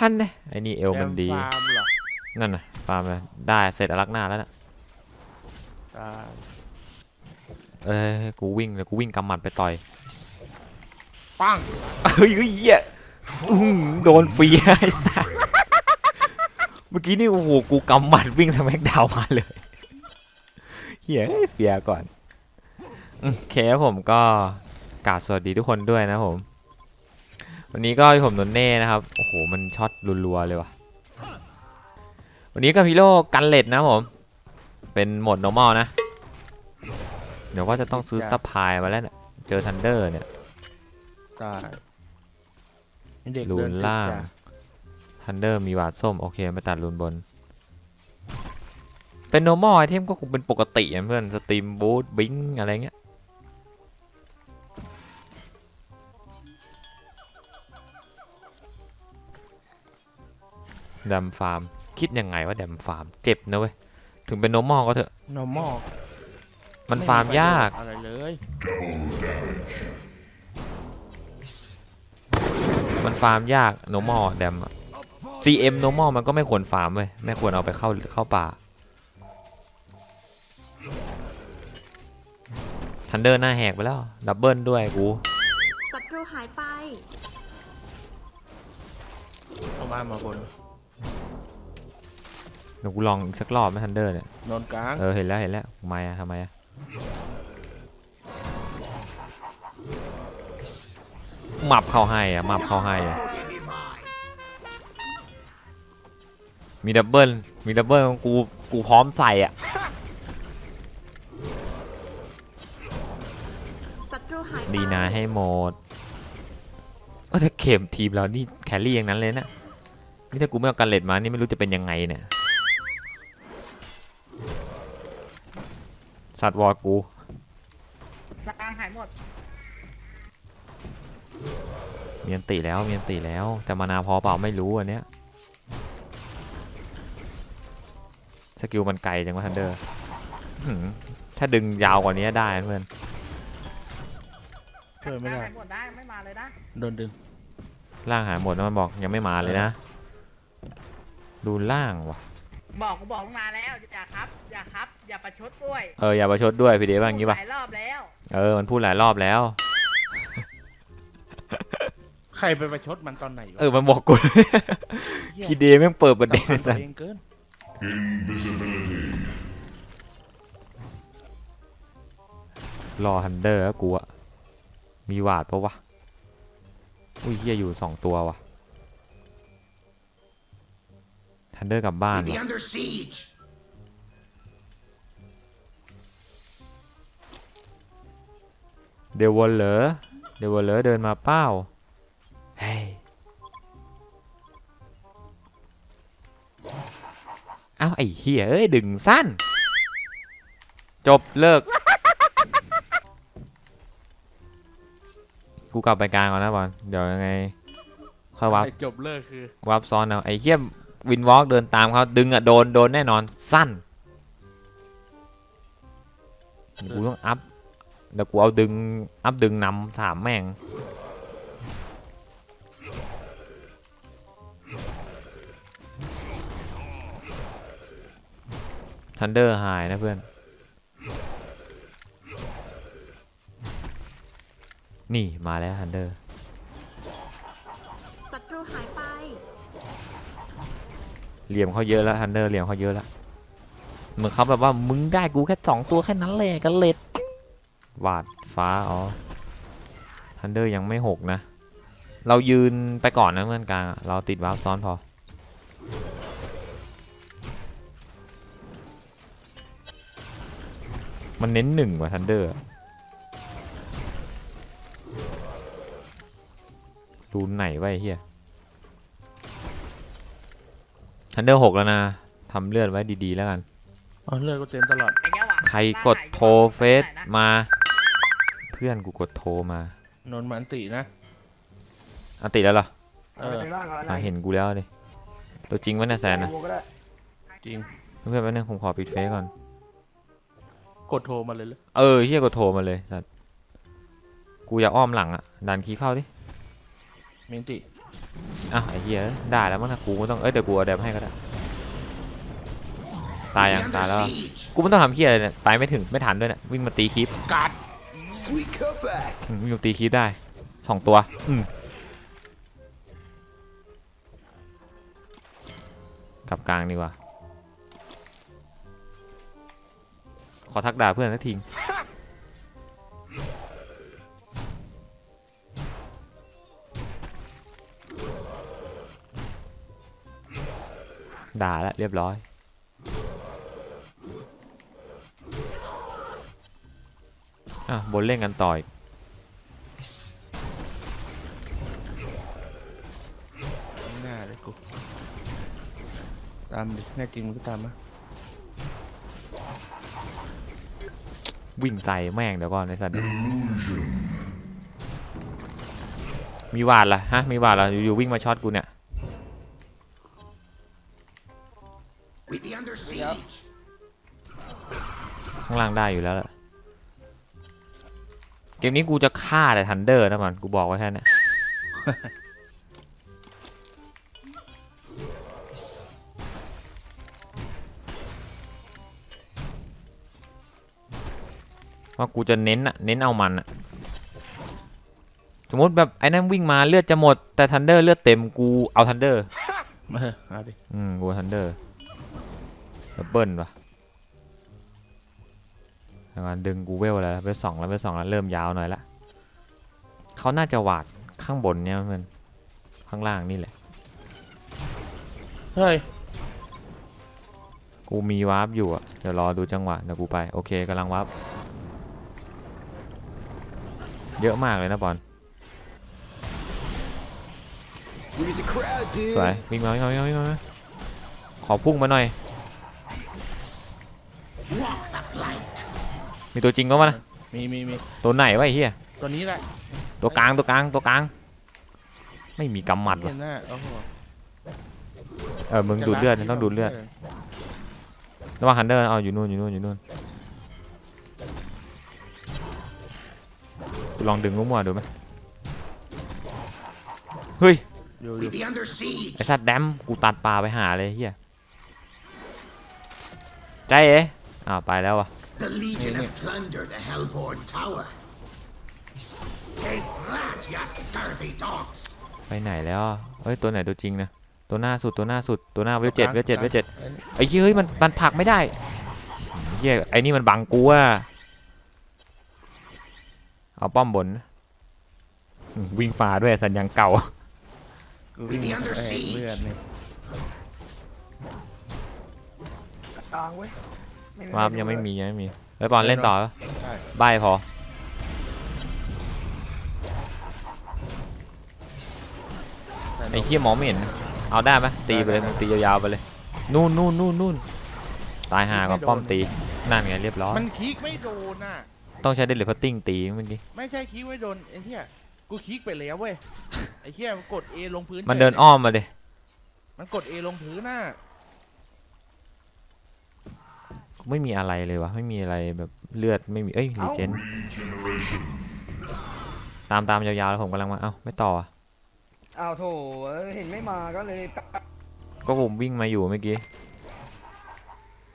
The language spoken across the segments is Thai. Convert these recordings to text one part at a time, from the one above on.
ฮันเนี่ยไอ้นี่เอลมันดีแอฟาร์มเหรอนั่นน่ะฟาร์มเลยได้เสร็จอลักหน้าแล้วน่ะตายเอ้ยกูวิ่งเลยกูวิ่งกำหมัดไปต่อยปังเฮ้ยเฮ้ยเหี้ยอื้อหือโดนฟรีไอ้สัสเมื่อกี้นี่โอ้โหกูกำหมัดวิ่งสแมกดาวน์มาเลยเฮียเอ้ยเฟียก่อนอืมโอเคครับผมก็กราบสวัสดีทุกคนด้วยนะผม วันนี้ก็ผมนนเน่นะครับ โอ้โห มันช็อตรัวๆเลยว่ะ วันนี้ก็พิโลกันเลดนะผม เป็นโหมด normal นะ เดี๋ยวว่าจะต้องซื้อซัพพลายมาแล้วเนี่ยเจอทันเดอร์เนี่ยตายเด็กรูเดินติดล่างจ้ะทันเดอร์มีวาดส้ม โอเคไม่ตัดรูนบน เป็น normal item ก็คงเป็นปกติอะเพื่อน สตรีมบูทบิงอะไรเงี้ย แดมฟาร์ม คิดยังไงว่าแดมฟาร์ม เจ็บนะเว้ย ถึงเป็น normal ก็เถอะ normal มันฟาร์มยาก อะไรเลยมันฟาร์มยาก normal แดมอะ CM normal มันก็ไม่ควรฟาร์มเว้ย ไม่ควรเอาไปเข้าเข้าป่า ทันเดอร์หน้าแหกไปแล้ว ดับเบิลด้วยกู ศัตรูหายไป เอามามาบน เดี๋ยวกูลองอีกสักรอบไหมทันเดอร์เนี่ย นอนกลางเออ เห็นแล้ว เห็นแล้วทำไมอะทำไมอะหมับเข้าให้อะหมับเข้าให้อะมีดับเบิล มีดับเบิลกู กูพร้อมใส่อะศัตรูหายไปดีนะให้หมดก็แต่เข็มทีมเรานี่แครี่อย่างนั้นเลยนะ นี่ถ้ากูไม่เอากันเลดมานี่ไม่รู้จะเป็นยังไงเนี่ยสัตว์วอร์กูกลางหายหมดมีอันติแล้วมีอันติแล้ว แต่มานาพอเปล่าไม่รู้อันเนี้ยสกิลมันไกลจังว่าทันเดอร์ถ้าดึงยาวกว่านี้ได้นะเพื่อนช่วยไม่กลางได้หายหมดได้ไม่มาเลยนะโดนดึงล่างหายหมดแล้วมันบอกยังไม่มาเลยนะ ดูล่างว่ะบอกกูบอกตั้งนานแล้วอย่าครับอย่าครับ อย่าประชดด้วยเอออย่าประชดด้วยพี่เดว่าอย่างงี้ป่ะหลายรอบแล้วเออมันพูดหลายรอบแล้ว ใครไปประชดมันตอนไหนวะเออมันบอกกูหี้ยพี่เดแม่งเปิดประเด็นสำคัญสัตัวสเองเกิน รอฮันเดอร์แล้วกูอะมีวาดปะวะ อุ้ยเฮียอยู่สองตัววะ ฮันเดอร์กลับบ้าน Be วะ under siege. เดวอลเลอร์เดวอลเลอร์เดินมาเป้าเฮ้ยเอ้าไอ้เฮียเอ้ย ดึงสั้น จบเลิก กูกลับไปกลางก่อนนะบอลเดี๋ยวยังไง ค่อยวับไอ้จบเลิกคือ วับซ้อนเอาไอ้เฮีย วินวอล์กเดินตามเขาดึงอะโดนโดนแน่นอนสั้นกูต้องอัพเดี๋ยวกูเอาดึงอัพดึงนำสามแม่งทันเดอร์หายนะเพื่อน นี่มาแล้วทันเดอร์ เหลี่ยมเขาเยอะแล้วทันเดอร์เหลี่ยมเขาเยอะแล้วเหมือนเขาแบบว่ามึงได้กูแค่สองตัวแค่นั้นเลยกันเล็ดวาดฟ้าอ๋อทันเดอร์ยังไม่หกนะ เรายืนไปก่อนนะเพื่อนกลางเราติดวาร์ปซ้อนพอมันเน้นหนึ่งว่ะทันเดอร์รูนไหนไวะไอ้เฮีย ทันเดอร์หกแล้วนะทำเลือดไว้ดีๆแล้วกันอ๋อเลือดก็เต็มตลอดไอ้แก้วอะใครกดโทรเฟซมา เพื่อนกูกดโทรมานนท์มันตินะอันติดแล้วเหรอเอออะเห็นกูแล้วดิตัวจริงวะเนี่ยแซนนะจริงเพื่อนแป๊บนึงผมขอปิดเฟซก่อน กดโทรมาเลยเลยเออเฮียกดโทรมาเลยสัตว์กูอยากอ้อมหลังอะดันคีย์เข้าดิเมนติ อ้าวไอ้เหี้ยได้แล้วมั้งนะกูไม่ต้องเอ้ยเดี๋ยวกูเอาแดมให้ก็ได้ตายยังตายแล้วกูไม่ต้องทำเหี้ยอะไรเนี่ยไปไม่ถึงไม่ทันด้วยเนี่ยวิ่งมาตีคลิปกัด Sweet cutback. อืมวิ่งมาตีคลิปได้สองตัวอืมกลับกลางดีกว่าขอทักด่าเพื่อนสักที ด่าแล้วเรียบร้อย อะ บนเล่นกันต่ออีกหน้าเลยกูตามดิแน่จริงมึงก็ตามมาวิ่งใส่แม่งเดี๋ยวก่อนไอ้สัตว์มีวาดละฮะ มีวาดละอยู่ๆวิ่งมาช็อตกูเนี่ย ล่างได้อยู่แล้วล่ะเกมนี้กูจะฆ่าแต่ทันเดอร์นะมันกูบอกไว้แค่เนี้ยว่ากูจะเน้นอะเน้นเอามันอะสมมติแบบไอ้นั่นวิ่งมาเลือดจะหมดแต่ทันเดอร์เลือดเต็มกูเอาทันเดอร์มาเถอะเอาดิอืมกูทันเดอร์ดับเบิลปะ แล้วกันดึงกูเวลแล้วเวลสองแล้วเวลสองแล้วเริ่มยาวหน่อยละเขาน่าจะหวาดข้างบนเนี่ยมันข้างล่างนี่แหละ เฮ้ย กูมีวาร์ปอยู่อะเดี๋ยวรอดูจังหวะเดี๋ยวกูไป โอเคกำลังวาร์ปเยอะมากเลยนะบอล Raise a crowd, สวย dude. วิ่งมาวิ่งมาวิ่งมาวิ่งมาขอพุ่งมาหน่อย มีตัวจริงก็มานะมีมีมีตัวไหนวะไอ้เหี้ยตัวนี้แหละตัวกลางตัวกลางตัวกลาง ไม่มีกำหมัดเห็วะนหน้าโอ้โหเออมึงดูดเลือดนะต้องดูดเลือดระวังฮันเดอร์เอาอยู่นู่นอยู่นู่นอยู่นู่นกูลองดึงมั่วๆดูไหมเฮ้ยอยู่อ We ยู่ be under siege. ไอสัตว์แดมกูตัดปลาไปหาเลยเฮียใจเอ๋อ้าวไปแล้ววะ The Legion have plundered the Hellborn Tower. Take that, you scurvy dogs. ไปไหนแล้วเฮ้ย ตัวไหนตัวจริงนะ ตัวหน้าสุด ตัวหน้าสุด ตัวหน้าเวลเจ็ดเวลเจ็ดเวลเจ็ดไอ้เหี้ยเฮ้ย มัน มันผลักไม่ได้เฮียไอ้นี่มันบังกูอะเอาป้อมบนนะอืมวิ่งฟ้าด้วยสัญญาณเก่ากูวิ่งแตกเลือดเนี่ยกลางเว้ย ว่ายังไม่มียังไม่มีไอ้ยบอลเล่นต่อปะใช่ใบพอแต่ไอ้เหี้ยมองไม่เห็นนะเอาได้ไหมตีไปเลยมึงตียาวๆไปเลยนู่นนู่นนู่นนู่นตายหาก่อนป้อมตีนั่นไงเรียบร้อยมันคลิกไม่โดนน่ะต้องใช้เดลิเวอร์ติ้งตีเมื่อกี้ไม่ใช่คลิกไม่โดนไอ้เหี้ยกูคลิกไปแล้วเว้ยไอ้เหี้ยมันกด A ลงพื้นมันเดินอ้อมมาเลยมันกด A ลงพื้นน่ะ ไม่มีอะไรเลยวะไม่มีอะไรแบบเลือดไม่มีเอ้ยรีเจนตามตามยาวๆแล้วผมกำลังมาเอ้าไม่ต่ออะอ้าวโถเอ้ยเห็นไม่มาก็เลยกลับก็ผมวิ่งมาอยู่เมื่อกี้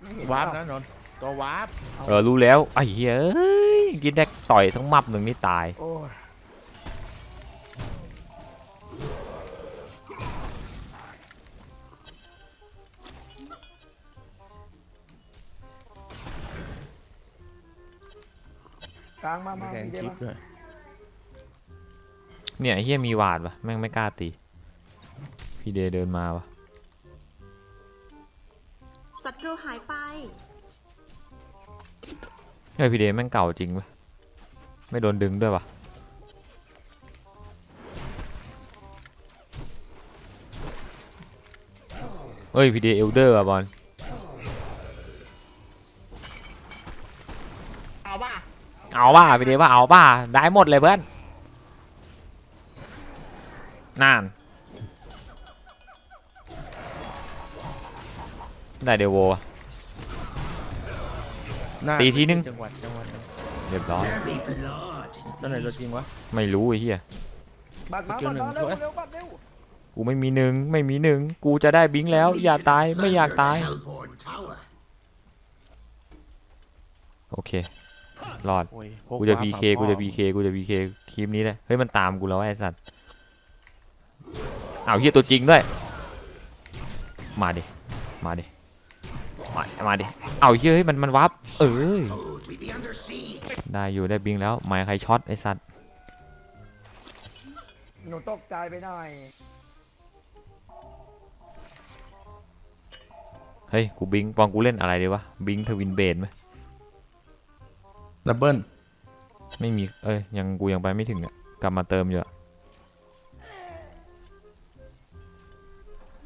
ไม่เห็นวาร์ปอ้นะนนท์ตัววาร์ปเออรู้แล้วไอ้เหี้ยเอ้ยกินแดกต่อยทั้งมับหนึ่งนี่ตาย กลางมาไม่มาแกงพี่เดคลิมาปด้วยเนี่ยไอ้เฮียมีหวาดวะแม่งไม่กล้าตี พี่เดย์เดินมาวะศัตรูหายไป เฮ้ยพี่เดย์แม่งเก่าจริงวะไม่โดนดึงด้วยวะเฮ้ยพี่เดย์เอลเดอร์อะบอล เอาป่ะพี่เดย์ว่าเอาป่ะได้หมดเลยเพื่อนนั่นได้เดโวอะหน้าตีทีนึง จังหวัดจังหวัดเรียบร้อย There be blood. ตัวไหนตัวจริงวะ ไม่รู้ไอ้เหี้ยบัตรมาสกิลบัตรมาหนึ่เร็งวสวยเร็วบัตรเร็วกูไม่มีหนึ่งไม่มีหนึ่งกูจะได้บิงแล้ว อย่าตายไม่อยากตาย Thunder the Hellborn Tower. โอเค รอด โอ้ยพกูจะ วาร์ป PK ฝั่งกูจะพ่อ PK กูจะ PK คลิปนี้เลยเฮ้ยมันตามกูแล้วไอ้สัตว์อ้าวเฮียตัวจริงด้วย มาดิ มาดิ มามาดิเอาเฮียเฮ้ยมันมันวับเอ้ย Would we be under siege? ได้อยู่ได้บิงแล้วหมายใครช็อตไอ้สัตว์หนูตกใจไปหน่อย เฮ้ยกูบิงปองกูเล่นอะไรดีวะบิงทวินเบดไหม ดับเบิลไม่มี เอ้ย ยังกูยังไปไม่ถึงอะ กลับมาเติมอยู่อะ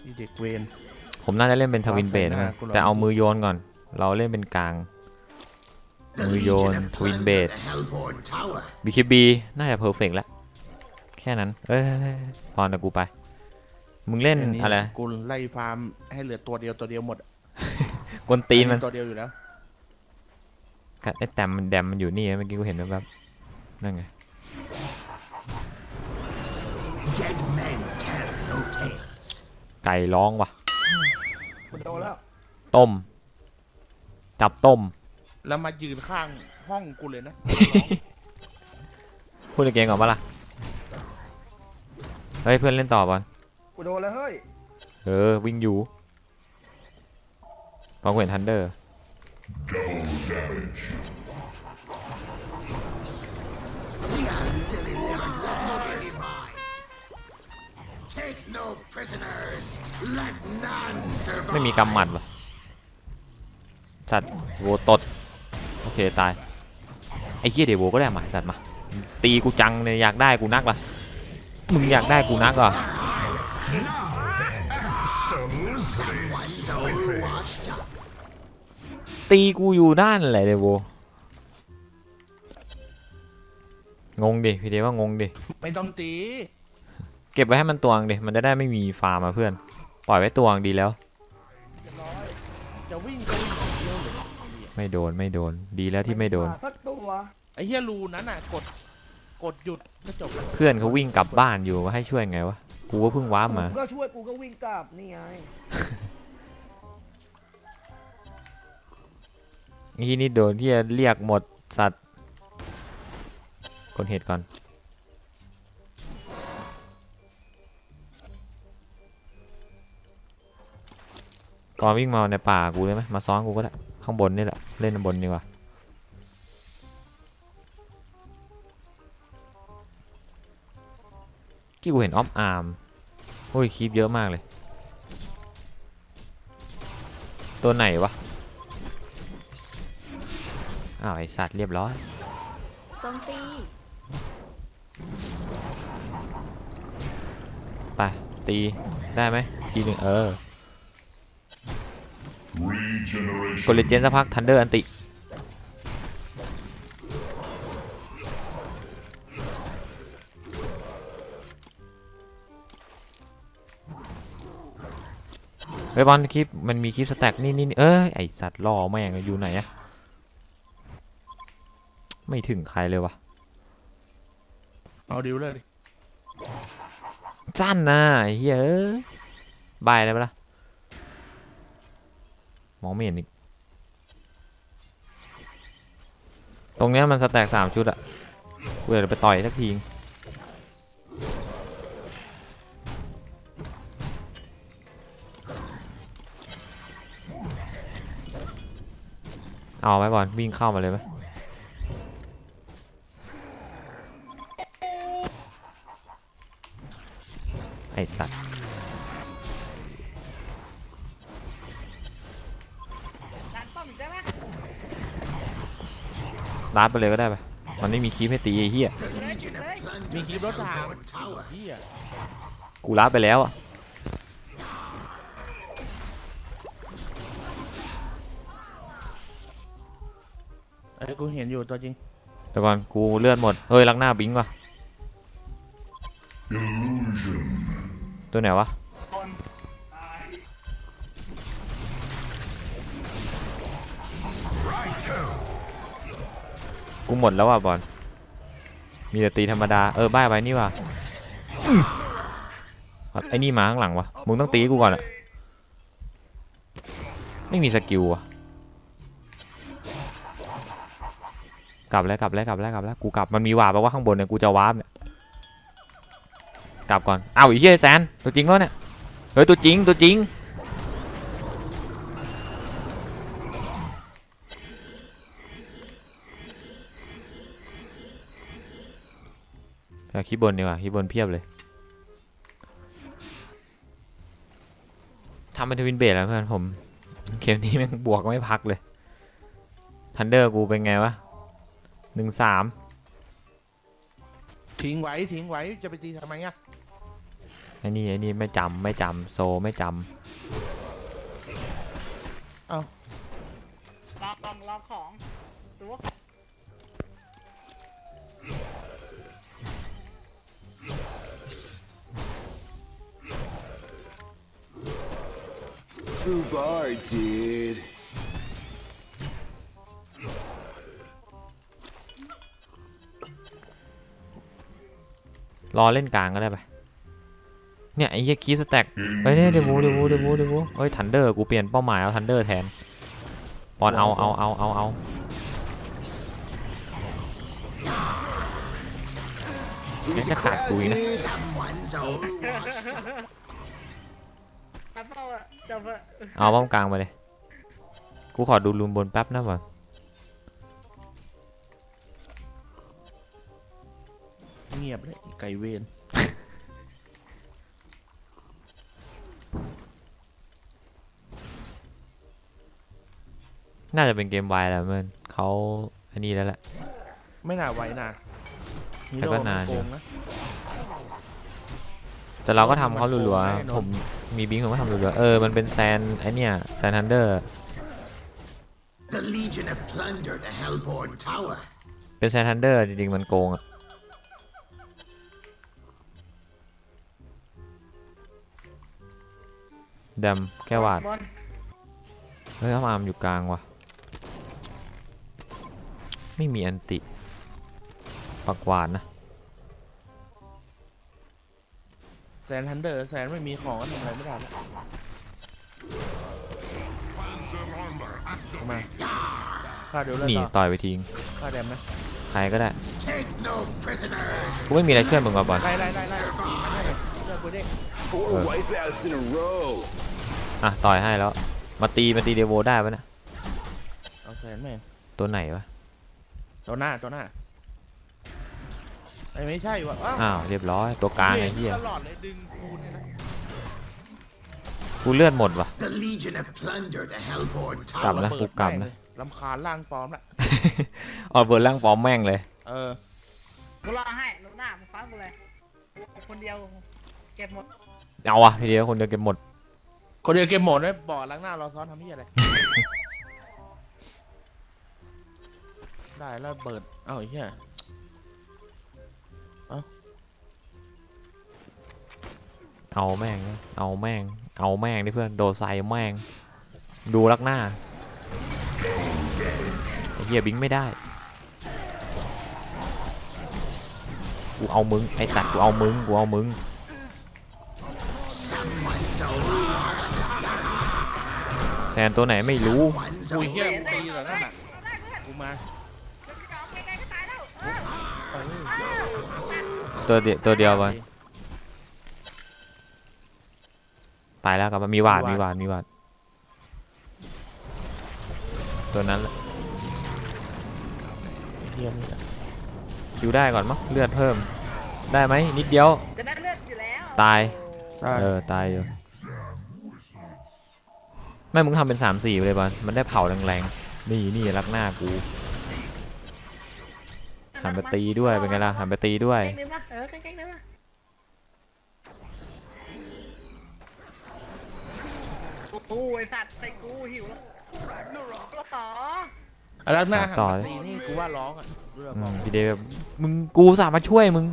อีเด็กเวนผมน่าจะเล่นเป็นทวินเบดวางแผนหน้านะกูลองแต่เอามือโยนก่อน เราเล่นเป็นกลาง The Legion Legion of have Twin plundered Blade. the Hellborn Tower. BKB น่าจะเพอร์เฟกแล้วแค่นั้น เอ้ยพอแต่กูไป มึงเล่นแค่อะไร กูไล่ฟาร์มให้เหลือตัวเดียวตัวเดียวหมดกวนตีนมันตัวเดียวอยู่แล้ว กัดไอ้แตมมันแดมมันอยู่นี่เมื่อกี้กูเห็นแบบแบบๆนั่นไง Dead men tell no tales. ไก่ร้องว่ะกูโดนแล้วต้ม จับต้ม แล้วมายืนข้างห้องกูเลยนะ พูดในเกมก่อนปะล่ะ เฮ้ย เพื่อนเล่นต่อบอลกูโดนแล้วเฮ้ย เออ วิ่งอยู่พอกูเห็นทันเดอร์ Take no prisoners. Let none survive. ไม่มีกำหมัดวะสัตว์โวตดโอเคตายไอ้เหี้ยเดี๋ยวโวก็ได้มาสัตว์มาตีกูจังเนี่ยอยากได้กูนักล่ะมึงอยากได้กูนักเหรอ ตีกูอยู่ด้านแหละเดยวโวงงดิพี่เดว่างงดิไม่ต้องตี เก็บไว้ให้มันตวงดิมันจะได้ไม่มีฟาร์มมาเพื่อน ปล่อยไว้ตวงดีแล้ว จะวิ่งก็วิ่งอย่างเดียวเลยไม่โดนไม่โดนดีแล้วที่ไม่โดนาสักตัวไอ้เฮียรูนั้นอะกดกดหยุดก็จบแล้วเพื่อนเขาวิ่งกลับบ้านอยู่มาให้ช่วยไงวะกูก็เพิ่งว้าร์ปมากูก็ช่วยกูก็วิ่งกลับนี่ไง นี่นี่โดนที่จะเรียกหมดสัตว์กดเหตุก่อนก่อนวิ่งมาในป่ากูเลยไหมมาซ้อนกูก็ได้ข้างบนนี่แหละเล่นบนดีกว่ากี่กูเห็นออฟอาร์มโอ้ยคีบเยอะมากเลย ตัวไหนวะ อ้าวไอสัตว์เรียบร้อยโจมตีไปตีได้ไหมทีหนึ่งเออกดเลเจนสักพักทันเดอร์อันติ เฮ้ยบอลคลิปมันมีคลิปสแต็กนี่นี่นี่เอ้ยไอสัตว์ล่อแม่งอยู่ไหนอะ ไม่ถึงใครเลยวะเอาดิวเลยดิจันนะไอ้เฮ้ยเอ้ยบายได้ปะล่ะมองไม่เห็นอีก ตรงเนี้ยมันสแต็กสามชุดอะกูอยากจะไปต่อยสักทีงเอาไหมบอลวิ่งเข้ามาเลยไหม รัดไปเลยก็ได้ไปมันไม่มีคีบให้ตีไอ้เหี้ย The Legion have plundered มีคลิปรถ the ถัง Hellborn Tower. เฮียกูรัดไปแล้วอะเอ้ยกูเห็นอยู่ตัวจริงแต่ก่อนกูเลือดหมดเฮ้ยลักหน้าบิงว่ะตัวไหนวะ กูหมดแล้วว่ะบอลมีแต่ตีธรรมดา เออบ้าไปนี่ว่ะไอ้นี่มาข้างหลังวะมึงต้องตีกูก่อนอะไม่มีสกิลอะกลับแล้วกลับแล้วกลับแล้วกลับแล้วกูกลับมันมีวาร์ปแปลว่าข้างบนเนี่ยกูจะวาร์ปเนี่ยกลับก่อนเอ้าอ้เหี้ยแซนตัวจริงแล้วเนี่ยเฮ้ยตัวจริงตัวจริง เอาคลิปบนดีกว่าคลิปบนเพียบเลยทำเป็นทวินเบสแล้วเพื่อนผมเกมนี้แม่งบวกไม่พักเลยทันเดอร์กูเป็นไงวะหนึ่งสามทิ้งไว้ทิ้งไว้จะไปตีทำไมอะไอ้นี่ไอ้นี่ไม่จำไม่จำโซไม่จลองลองลองของ Fubar, dude. ำรอเล่นกลางก็ได้ไปะเนี่ยไอ้เหี้ยคีสแต็กเอ้ยเนี่ยเดวูเดวูเดวูเดวูเอ้ยทันเดอร์กูเปลี่ยนเป้าหมายเอาทันเดอร์แทนปอนเอาเอาเอาเอาเอางั้นจะขาดกูอีกนะ Someone's old watch แอป เปิลอะจะเปิดเอาป้อมกลางไปเลย กูขอดูรูมบนแป๊บนะบอลเงียบเลยไก่เวนน่าจะเป็นเกมไวแหละเมื่อนเขาอันนี้แล้วแหละ ไม่น่าไว้นะแต่ก็นานอยู่โกงนะแต่เราก็ทำเขารัวแน่นอนๆผม มีบิงผมก็ทำรัวๆเออ มันเป็นแซนไอเนี่ยแซนทันเดอร์ The Legion have plundered the Hellborn Tower. เป็นแซนทันเดอร์จริงๆ มันโกงอะดำแค่วาด บอลเฮ้ยเขามาอามอยู่กลางวะไม่มีอันติ ปักหวานนะ แซนทันเดอร์แซนไม่มีของก็ทำอะไรไม่ได้แล้วมาข้าเดี๋ยวเล่นหนีต่อต่อยไปทิ้งข้าแดมนะใครก็ได้ Take no prisoners. กูไม่มีอะไรช่วยมึงกับบอลไล่ไล่ไล่ไล่มันได้เลยเลือกกูเด้ง Four Uh. wipeouts in a row. อะต่อยให้แล้ว มาตีมาตีเดโวได้ปะเนะเอาแซนแม่งตัวไหนวะตัวหน้าตัวหน้า ไอ้ไม่ใช่วะอ้าวอ้าวเรียบร้อยตัวกลางไอ้เหี้ยตลอดเลยดึงกูเนี่ยนะกูเลือดหมดวะ The Legion have plundered the Hellborn กลับ Tower. นะเปิกูดกลับแม่งนะเลยลำคาญร่างปลอมละเอาเบอร์ล่างฟอร์มแม่งเลย เออกูรอให้ลูกหน้ามึงฟังกูเลยกูคนเดียวเก็บหมดเอาวะทีเดียวคนเดียวเก็บหมด คนเดียวเกมโหมดไว้บ่อล้างหน้ารอซ้อนทำที่อะไร ได้แล้วเปิดเอ้าไอ้เหี้ย เอาแม่งนะเอาแม่ง เอาแม่งดิเพื่อน โดไซแม่ง ดูลักหน้าไอ้เหี้ยบิงไม่ได้ กูเอามึง ไอ้สัตว์กูเอามึง กูเอามึง Someone's old watch. แทนตัวไหนไม่รู้ One's อุ้ย old เหี้ยมึงตีเหรอนั่นน่ะกูมาตัวเดียวตัวเดียวมัน ตายแล้วกลับมามีหวาดมีหวาดมีหวาดตัวนั้นแหละเหี้ยนี่แหละคิวได้ก่อนมั้งเลือดเพิ่ม ได้ไหมนิดเดียว จะได้เลือดอยู่แล้วตายได้เออ ตายอยู่ไม่มึงทำเป็นสามสี่เลยบอลมันได้เผาแรงๆ นี่นี่รักหน้ากู หันไปตีด้วยเป็นไงล่ะ หันไปตีด้วยเก่งเลยมาเออเก่งๆเลยมาโอ้ยสัตว์ใส่กูหิวแล้วก็ต่ออะล้างหน้าหันต่อ มาเลยตีนี่กูว่าร้องอะดูแล้วอืบอมกพี่เดฟมึงกูสามารถช่วยมึง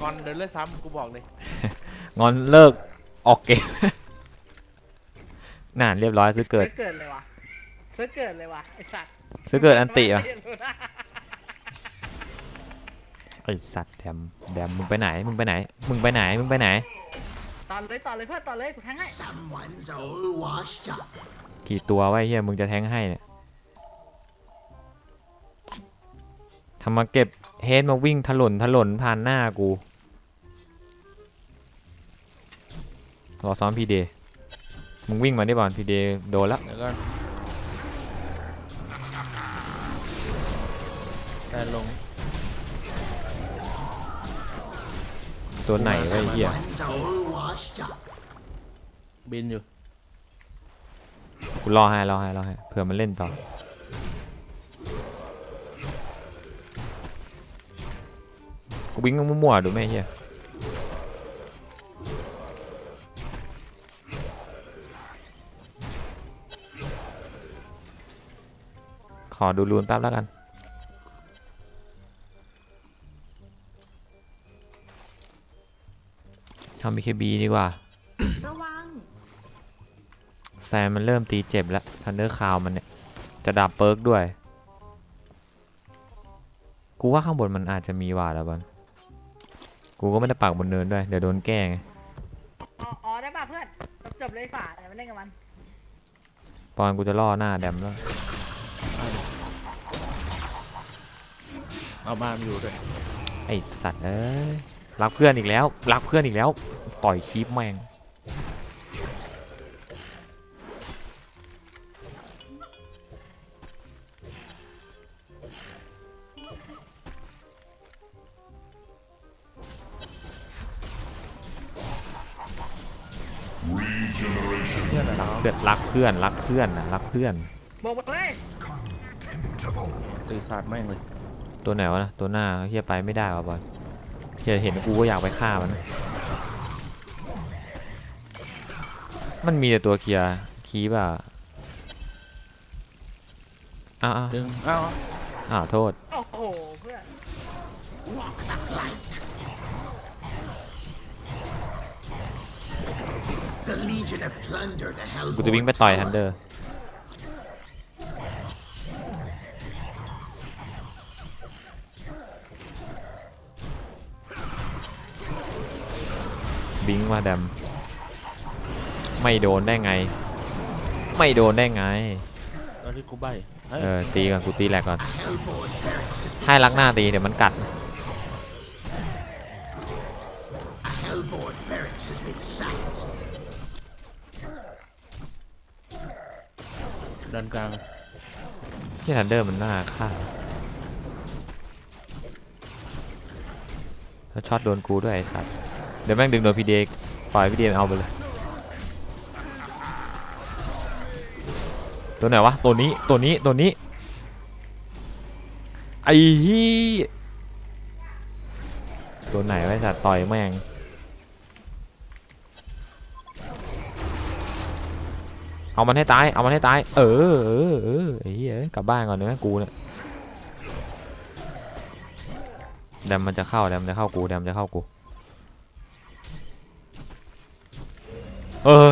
ก่อนเดินเล่นซ้ำกูบอกเลยงอนเลิกออกเกม น่านเรียบร้อยซื้อเกิด ซื้อเกิดเลยว่ะซื้อเกิดเลยว่ะไอสัตว์ซื้อเกิดอันติอะไอสัตว์แดมแดมมึงไปไหนมึงไปไหน มึงไปไหนมึงไปไหน ต่อเลยต่อเลยเพื่อนต่อเลยกูแทงให้ Someone's all washed up. กี่ตัวไวะไอ้เฮียมึงจะแทงให้เนี่ยทำมาเก็บเฮดมาวิ่งถลนถลนผ่านหน้ากู รอซ้อมพีเดย์มึงวิ่งมาได้บอลพีเดย์โดนแล้วเดี๋ยวก่อนแต่ลง ตัวไหนไวะไอ้เฮีย Someone's all washed up. บินอยู่กูรอให้รอให้รอให้เผื่อมันเล่นต่อ กูวิ่งมั่วๆดูไหมไอ้เฮียขอดูรูนแป๊บแล้วกันำ BKB ดีกว่า ระวัง แซมมันเริ่มตีเจ็บแล้วทันเดอร์คาวมันเนี่ย จะดับเปิร์กด้วย กูว่าข้างบนมันอาจจะมีหวาดแล้วบอลกูก็ไม่ได้ปักบนเนินด้วย เดี๋ยวโดนแกล้งไงอ๋ออ๋อได้ป่ะเพื่อน จบเลยฝ่าเดี๋ยวไปเล่นกับมันปอนกูจะล่อหน้าแดมแล้ว เอาบ้านมาอยู่ด้วย ไอสัตว์เอ้ย รักเพื่อนอีกแล้ว รักเพื่อนอีกแล้ว ต่อยคีปแม่งเพื่อนอะไรรักเพื่อนรักเพื่อนรักเพื่อนนะรักเพื่อนบอกหมดเลยตีศาสตร์แม่งเลย ตัวไหนวะนะตัวหน้าเฮียไปไม่ได้วะบอล เฮียเห็นกูก็อยากไปฆ่ามันนะมันมีแต่ตัวเคลียร์คีบอะอ้าวอ้าวดึงอ้าวอ้าวโทษ โอ้โหเพื่อน Walk that light. The Legion have plundered the กูจะวิ่ง Hellborn ไปต่อย Tower. ทันเดอร์ บิงมาแดมไม่โดนได้ไง ไม่โดนได้ไงตอนที่กูใบเฮ้ยเออตีก่อนกูตีแหลกก่อน A Hellborn barracks has been ให้ลักหน้าตีเดี๋ยวมันกัด A Hellborn barracks has been sacked. ดันกลางที่ทันเดอร์มันน่าฆ่าแล้วช็อตโดนกูด้วยไอ้สัตว์เดี๋ยวแม่งดึงโดนพีเดปล่อยพีเดเอาไปเลย ตัวไหนวะ ตัวนี้ ตัวนี้ ตัวนี้ ไอ้ฮีตัวไหนวะไอ้สัตว์ต่อยแม่ง เอามันให้ตาย เอามันให้ตาย เออ เออ เออไอ้เหี้ยกลับบ้านก่อนเนอะกูเนี่ยแดมมันจะเข้าแดมจะเข้ากูแดมจะเข้ากู เออ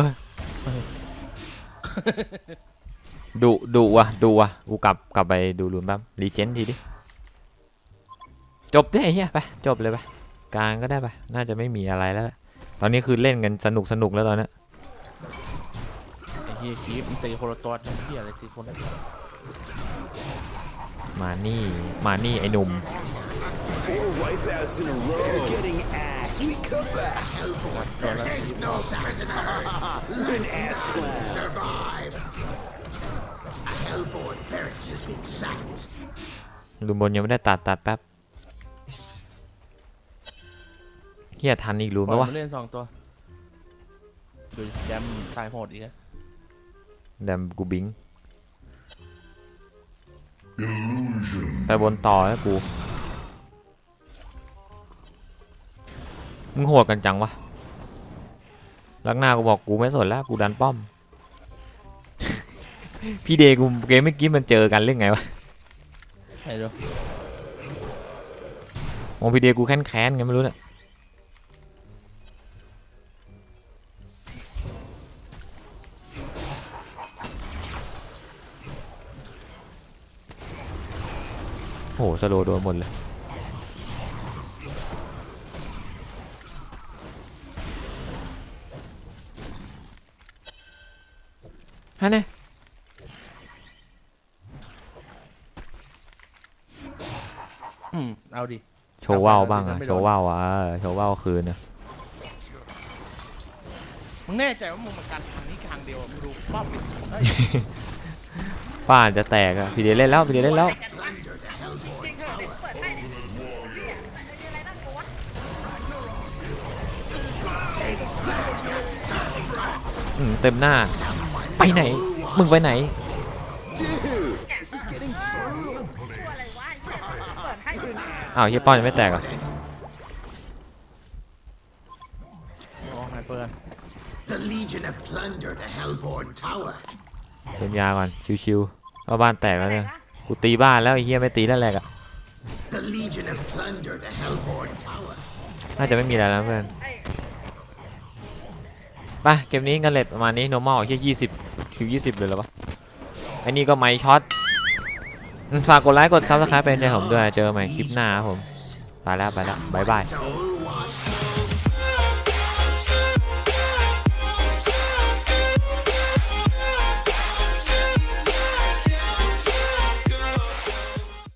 ดุดุว่ะดุว่ะกูกลับกลับไปดูรูนแป๊บรีเจนทีดิ จบได้ไอ้เฮียไปจบเลยไปกลางก็ได้ไปน่าจะไม่มีอะไรแล้วล่ะตอนนี้คือเล่นกันสนุกสนุกแล้วตอนเนี้ยไอ้เฮียคีบมันตีคนละตัวทั้งเฮียอะไรตีคนละมานี่มานี่ไอ้หนุ่ม Four wipeouts in a row. They're getting ass. Sweet comeback. ตัวละคีบ No prisoners. An ass clap. Survive. A Hellborn barracks has been sacked. รูนบนยังไม่ได้ตัดตัดแป๊บเฮียทันอีกรูนบอปะลวะมาเล่นสองตัว ดูแดมตายโหดอีกนะแดมกูบิงไปบนต่อแล้วกู มึงโหดกันจังวะลักหน้ากูบอกกูไม่สนแล้วกูดันป้อม พี่เดกูเกมเมื่อกี้มันเจอกันเรื่องไงวะไอ้ดูมองพี่เดกูแค้นแค้นๆไงไม่รู้เนี่ยโอ้โหสโลว์โดนหมดเลย ชว์ว่าวบ้างเอาอะไปเลยโชว์ว่าวอะเออโชว์ว่าวคืนนะมึงแน่ใจว่ามึงมากันทางนี้ทางเดียวอะมึงดูป้อมดิเฮ้ยป้านจะแตกอะพี่เดชเล่นแล้วพี่เดชเล่นแล้วจริงเถอะเดี๋ยวเปิดให้ดิเนี่ยมีอะไรน่ากลัวอืมเต็มหน้า ไปไหน มึงไปไหน อะไรวะไอ้เหี้ยเปิดให้อื่นอ้าวเฮียป้อนยังไม่แตกเหรอะมองไฮเปิร์น The Legion have plundered the Hellborn Tower. เติมยาก่อนชิวๆเอาบ้านแตกแล้วเนี่ยกูตีบ้านแล้วไอ้เฮียไม่ตีแล้วแหลกอะ The Legion have plundered the Hellborn Tower. น่าจะไม่มีอะไรแล้วเพื่อนไอ้ไปเกมนี้กันเลทประมาณนี้ normal แค่ยี่สิบคิวยี่สิบเลยเหรอวะไอ้นี่ก็ไม่ช็อตอืม ฝากกดไลค์กดซับสไครป์เป็นใจผมด้วย เจอกันใหม่คลิปหน้าครับผม ไปแล้วไปแล้วบายบาย